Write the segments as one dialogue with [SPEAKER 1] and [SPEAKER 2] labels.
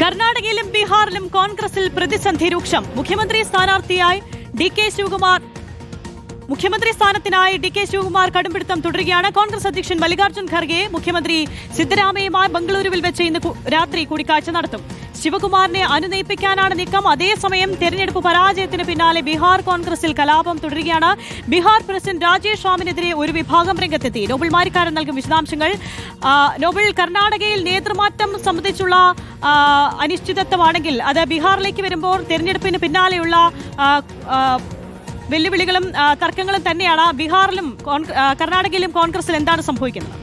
[SPEAKER 1] കർണാടകയിലും ബീഹാറിലും കോൺഗ്രസിൽ പ്രതിസന്ധി രൂക്ഷം. മുഖ്യമന്ത്രി സ്ഥാനാർത്ഥിയായി ഡി കെ ശിവകുമാർ മുഖ്യമന്ത്രി സ്ഥാനത്തിനായി ഡി കെ ശിവകുമാർ കടുംപിടുത്തം തുടരുകയാണ്. കോൺഗ്രസ് അധ്യക്ഷൻ മല്ലികാർജുൻ ഖർഗെ മുഖ്യമന്ത്രി സിദ്ധരാമയുമായി ബംഗളൂരുവിൽ വെച്ച് ഇന്ന് രാത്രി കൂടിക്കാഴ്ച നടത്തും. ശിവകുമാറിനെ അനുനയിപ്പിക്കാനാണ് നീക്കം. അതേസമയം തെരഞ്ഞെടുപ്പ് പരാജയത്തിന് പിന്നാലെ ബീഹാർ കോൺഗ്രസിൽ കലാപം തുടരുകയാണ്. ബീഹാർ പ്രസിഡന്റ് രാജേഷ് റാമിനെതിരെ ഒരു വിഭാഗം രംഗത്തെത്തി. നോബിൾ മാരിക്കാരൻ നൽകും വിശദാംശങ്ങൾ. നോബിൾ കർണാടകയിൽ നേതൃമാറ്റം സംബന്ധിച്ചുള്ള അനിശ്ചിതത്വമാണെങ്കിൽ അത് ബീഹാറിലേക്ക് വരുമ്പോൾ തെരഞ്ഞെടുപ്പിന് പിന്നാലെയുള്ള വെല്ലുവിളികളും തർക്കങ്ങളും തന്നെയാണ് ബീഹാറിലും കർണാടകയിലും കോൺഗ്രസിൽ എന്താണ് സംഭവിക്കുന്നത്?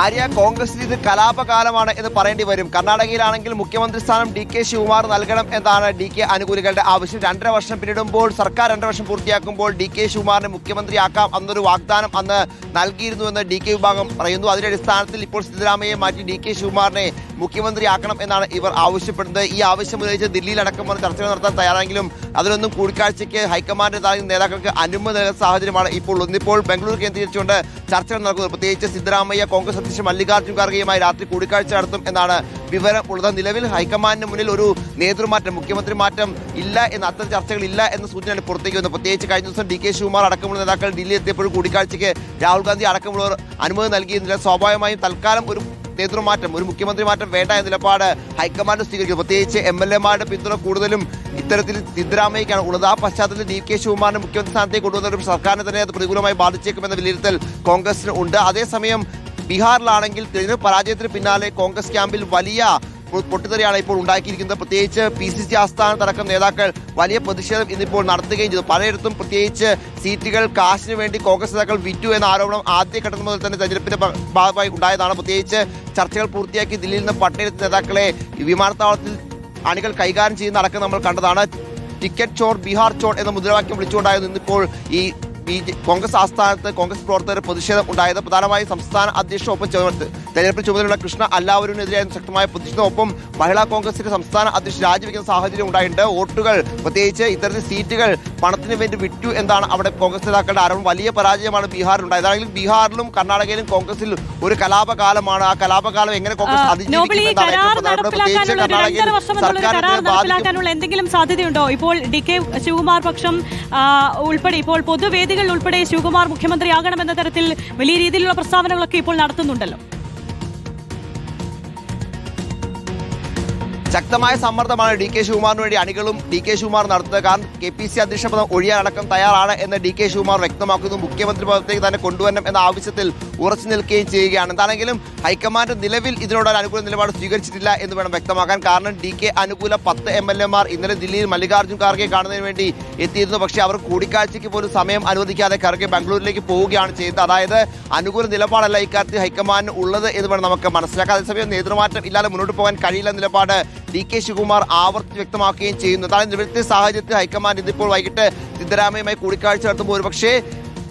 [SPEAKER 2] ആര്യ കോൺഗ്രസ് ഇത് കലാപകാലമാണ് എന്ന് പറയേണ്ടി വരും. കർണാടകയിലാണെങ്കിൽ മുഖ്യമന്ത്രി സ്ഥാനം ഡി കെ ശിവകുമാർ നൽകണം എന്നാണ് ഡി കെ അനുകൂലികളുടെ ആവശ്യം. രണ്ടര വർഷം പിന്നിടുമ്പോൾ സർക്കാർ രണ്ടര വർഷം പൂർത്തിയാക്കുമ്പോൾ ഡി കെ ശിവകുമാറിനെ മുഖ്യമന്ത്രിയാക്കാം എന്നൊരു വാഗ്ദാനം അന്ന് നൽകിയിരുന്നു നൽകിയിരുന്നുവെന്ന് ഡി കെ വിഭാഗം പറയുന്നു. അതിന്റെ അടിസ്ഥാനത്തിൽ ഇപ്പോൾ സിദ്ധരാമയ്യെ മാറ്റി ഡി കെ ശിവകുമാറിനെ മുഖ്യമന്ത്രിയാക്കണം എന്നാണ് ഇവർ ആവശ്യപ്പെടുന്നത്. ഈ ആവശ്യം ഉന്നയിച്ച് ദില്ലിയിലടക്കം ചർച്ചകൾ നടത്താൻ തയ്യാറെങ്കിലും അതിലൊന്നും കൂടിക്കാഴ്ചയ്ക്ക് ഹൈക്കമാൻഡ് നേതാക്കൾക്ക് അനുമതി നൽകുന്ന സാഹചര്യമാണ് ഇപ്പോൾ ഒന്നിപ്പോൾ ബംഗളൂരു കേന്ദ്രീകരിച്ചുകൊണ്ട് ചർച്ചകൾ നടക്കുന്നത്. പ്രത്യേകിച്ച് സിദ്ധരാമയ്യ കോൺഗ്രസ് അധ്യക്ഷൻ മല്ലികാർജുൻ ഖാർഗെയുമായി രാത്രി കൂടിക്കാഴ്ച നടത്തും എന്നാണ് വിവരം ഉള്ളത്. നിലവിൽ ഹൈക്കമാൻഡിന് മുന്നിൽ ഒരു നേതൃമാറ്റം മുഖ്യമന്ത്രി മാറ്റം ഇല്ല എന്ന അത്തരം ചർച്ചകൾ ഇല്ല എന്ന സൂചനയാണ് പുറത്തേക്ക് വന്നത്. പ്രത്യേകിച്ച് കഴിഞ്ഞ ദിവസം ഡി കെ ശിവകുമാർ അടക്കമുള്ള നേതാക്കൾ ഡൽഹി എത്തിയപ്പോഴും കൂടിക്കാഴ്ചയ്ക്ക് രാഹുൽ ഗാന്ധി അടക്കമുള്ളവർ അനുമതി നൽകിയിരുന്നില്ല സ്വാഭാവികമായും തൽക്കാലം ഒരു നേതൃമാറ്റം ഒരു മുഖ്യമന്ത്രി മാറ്റം വേണ്ട എന്ന നിലപാട് ഹൈക്കമാൻഡ് സ്വീകരിക്കുന്നു. പ്രത്യേകിച്ച് എം എൽ എമാരുടെ പിന്തുണ കൂടുതലും ഇത്തരത്തിൽ സിദ്ധരാമയ്ക്കാണ് ഉള്ളത്. ആ പശ്ചാത്തലത്തിൽ ഡി കെ ശിവകുമാറിനെ മുഖ്യമന്ത്രി സ്ഥാനത്തേക്ക് കൊണ്ടുവന്നവരും സർക്കാരിനെ തന്നെ അത് പ്രതികൂലമായി ബാധിച്ചേക്കുമെന്ന വിലയിരുത്തൽ കോൺഗ്രസിന് ഉണ്ട്. അതേസമയം ബീഹാറിലാണെങ്കിൽ തെരഞ്ഞെടുപ്പ് പരാജയത്തിന് പിന്നാലെ കോൺഗ്രസ് ക്യാമ്പിൽ വലിയ പൊട്ടിത്തെറിയാണ് ഇപ്പോൾ ഉണ്ടാക്കിയിരിക്കുന്നത്. പ്രത്യേകിച്ച് പി സി സി ആസ്ഥാനത്തടക്കം നേതാക്കൾ വലിയ പ്രതിഷേധം ഇന്നിപ്പോൾ നടത്തുകയും ചെയ്തു. പലയിടത്തും പ്രത്യേകിച്ച് സീറ്റുകൾ കാശിന് വേണ്ടി കോൺഗ്രസ് നേതാക്കൾ വിറ്റു എന്ന ആരോപണം ആദ്യഘട്ടം മുതൽ തന്നെ തെരഞ്ഞെടുപ്പിന്റെ ഭാഗമായി ഉണ്ടായതാണ്. പ്രത്യേകിച്ച് ചർച്ചകൾ പൂർത്തിയാക്കി ദില്ലിയിൽ നിന്ന് പട്ടയത്തിൽ നേതാക്കളെ വിമാനത്താവളത്തിൽ അണികൾ കൈകാര്യം ചെയ്യുന്ന അടക്കം നമ്മൾ കണ്ടതാണ്. ടിക്കറ്റ് ചോർ ബീഹാർ ചോർ എന്ന മുദ്രാവാക്യം വിളിച്ചുകൊണ്ടായിരുന്നു ഇന്നിപ്പോൾ ഈ ബി കോൺഗ്രസ് ആസ്ഥാനത്ത് കോൺഗ്രസ് പ്രവർത്തകർ പ്രതിഷേധം ഉണ്ടായത്. പ്രധാനമായും സംസ്ഥാന അധ്യക്ഷ ഒപ്പം ചേർത്ത് തെരഞ്ഞെടുപ്പ് ചുമതലയുള്ള കൃഷ്ണ അല്ലാവരുനെതിരെയായിരുന്നു ശക്തമായ പ്രതിഷേധം ഒപ്പം മഹിളാ കോൺഗ്രസിന്റെ സംസ്ഥാന അധ്യക്ഷൻ രാജിവെക്കുന്ന സാഹചര്യം ഉണ്ടായിട്ടുണ്ട്. വോട്ടുകൾ പ്രത്യേകിച്ച് ഇത്തരത്തിൽ സീറ്റുകൾ പണത്തിന് വേണ്ടി വിറ്റു എന്നാണ് അവിടെ കോൺഗ്രസ് നേതാക്കളുടെ ആരോപണം. വലിയ പരാജയമാണ് ബീഹാറിൽ ഉണ്ടായത് അതായത് ബീഹാറിലും കർണാടകയിലും കോൺഗ്രസിൽ ഒരു കലാപകാലമാണ്. ആ കലാപകാലം എങ്ങനെ കോൺഗ്രസ്
[SPEAKER 1] നോബിൾ
[SPEAKER 2] അതിജീവിക്കും
[SPEAKER 1] ഈ
[SPEAKER 2] എന്നാണ്
[SPEAKER 1] കരാർ
[SPEAKER 2] ഏറ്റവും പ്രധാനപ്പെട്ട പ്രത്യേകിച്ച്
[SPEAKER 1] നടപ്പിലാക്കാനുള്ള ഒരു രണ്ടര
[SPEAKER 2] കർണാടകയിൽ
[SPEAKER 1] വർഷം എന്നുള്ള ഒരു കരാർ
[SPEAKER 2] സർക്കാരിനെ ബാധിക്കും
[SPEAKER 1] എന്തെങ്കിലും സാധ്യതയുണ്ടോ? ഇപ്പോൾ ഡി കെ ശിവകുമാർ പക്ഷം ഉൾപ്പെടെ ഇപ്പോൾ പൊതുവേദികളിൽ ഉൾപ്പെടെ ശിവകുമാർ മുഖ്യമന്ത്രിയാകണമെന്ന തരത്തിൽ വലിയ രീതിയിലുള്ള പ്രസ്താവനകളൊക്കെ ഇപ്പോൾ നടത്തുന്നുണ്ടല്ലോ.
[SPEAKER 2] ശക്തമായ സമ്മർദ്ദമാണ് ഡി കെ ശിവകുമാറിന് വേണ്ടി അണികളും ഡി കെ ശിവകുമാർ നടത്തുന്നത്. കാരണം കെ പി സി അധ്യക്ഷ പദം ഒഴിയാനടക്കം തയ്യാറാണ് എന്ന് ഡി കെ ശിവകുമാർ വ്യക്തമാക്കുന്നു. മുഖ്യമന്ത്രി പദത്തേക്ക് തന്നെ കൊണ്ടുവരണം എന്ന ആവശ്യത്തിൽ ഉറച്ചു നിൽക്കുകയും ചെയ്യുകയാണ്. എന്താണെങ്കിലും ഹൈക്കമാൻഡ് നിലവിൽ ഇതിനോടൊരു അനുകൂല നിലപാട് സ്വീകരിച്ചിട്ടില്ല എന്ന് വേണം വ്യക്തമാക്കാൻ. കാരണം ഡി കെ അനുകൂല പത്ത് എം എൽ എമാർ ഇന്നലെ ദില്ലിയിൽ മല്ലികാർജുൻ ഖാർഗെ കാണുന്നതിന് വേണ്ടി എത്തിയിരുന്നു. പക്ഷേ അവർ കൂടിക്കാഴ്ചയ്ക്ക് പോലും സമയം അനുവദിക്കാതെ ഖാർഗെ ബാംഗ്ലൂരിലേക്ക് പോവുകയാണ് ചെയ്തത്. അതായത് അനുകൂല നിലപാടല്ല ഇക്കാര്യത്തിൽ ഹൈക്കമാൻഡിന് ഉള്ളത് എന്ന് വേണം നമുക്ക് മനസ്സിലാക്കാം. അതേസമയം നേതൃമാറ്റം ഇല്ലാതെ മുന്നോട്ട് പോകാൻ കഴിയില്ല നിലപാട് ഡി കെ ശിവകുമാർ ആവർത്തി വ്യക്തമാക്കുകയും ചെയ്യുന്നു. അതായത് നിലവിലത്തെ സാഹചര്യത്തിൽ ഹൈക്കമാൻഡ് ഇതിപ്പോൾ വൈകിട്ട് സിദ്ധരാമയുമായി കൂടിക്കാഴ്ച നടത്തുമ്പോൾ ഒരുപക്ഷേ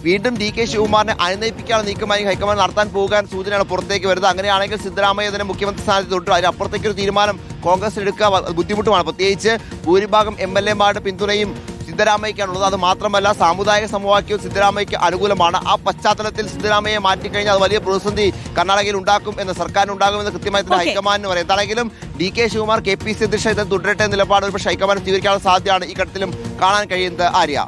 [SPEAKER 2] വീണ്ടും ഡി കെ ശിവകുമാറിനെ അനുനയിപ്പിക്കാനുള്ള നീക്കമായി ഹൈക്കമാൻഡ് നടത്താൻ പോകാൻ സൂചനയാണ് പുറത്തേക്ക് വരുന്നത്. അങ്ങനെയാണെങ്കിൽ സിദ്ധരാമയ്യ തന്നെ മുഖ്യമന്ത്രി സ്ഥാനത്ത് തൊട്ടു. അതിനപ്പുറത്തേക്ക് ഒരു തീരുമാനം കോൺഗ്രസ് എടുക്കുക ബുദ്ധിമുട്ടുമാണ്. പ്രത്യേകിച്ച് ഭൂരിഭാഗം എം എൽ എമാരുടെ പിന്തുണയും സിദ്ധരാമയ്ക്കാണുള്ളത്. അത് മാത്രമല്ല സാമുദായിക സമവാക്യവും സിദ്ധരാമയ്യക്ക് അനുകൂലമാണ്. ആ പശ്ചാത്തലത്തിൽ സിദ്ധരാമയ്യെ മാറ്റിക്കഴിഞ്ഞാൽ അത് വലിയ പ്രതിസന്ധി കർണാടകയിൽ ഉണ്ടാക്കും എന്ന് സർക്കാരിന് ഉണ്ടാകുമെന്ന് കൃത്യമായി തന്നെ. ഹൈക്കമാൻഡിന് പറയും. എന്താണെങ്കിലും D K Shivakumar K P C അധ്യക്ഷ ഇത് തുടരട്ടെ എന്ന നിലപാട് ഒരു പക്ഷേ ഹൈക്കമാൻഡ് സ്വീകരിക്കാനുള്ള സാധ്യതയാണ് ഈ ഘട്ടത്തിലും കാണാൻ കഴിയുന്നത്. ആര്യ?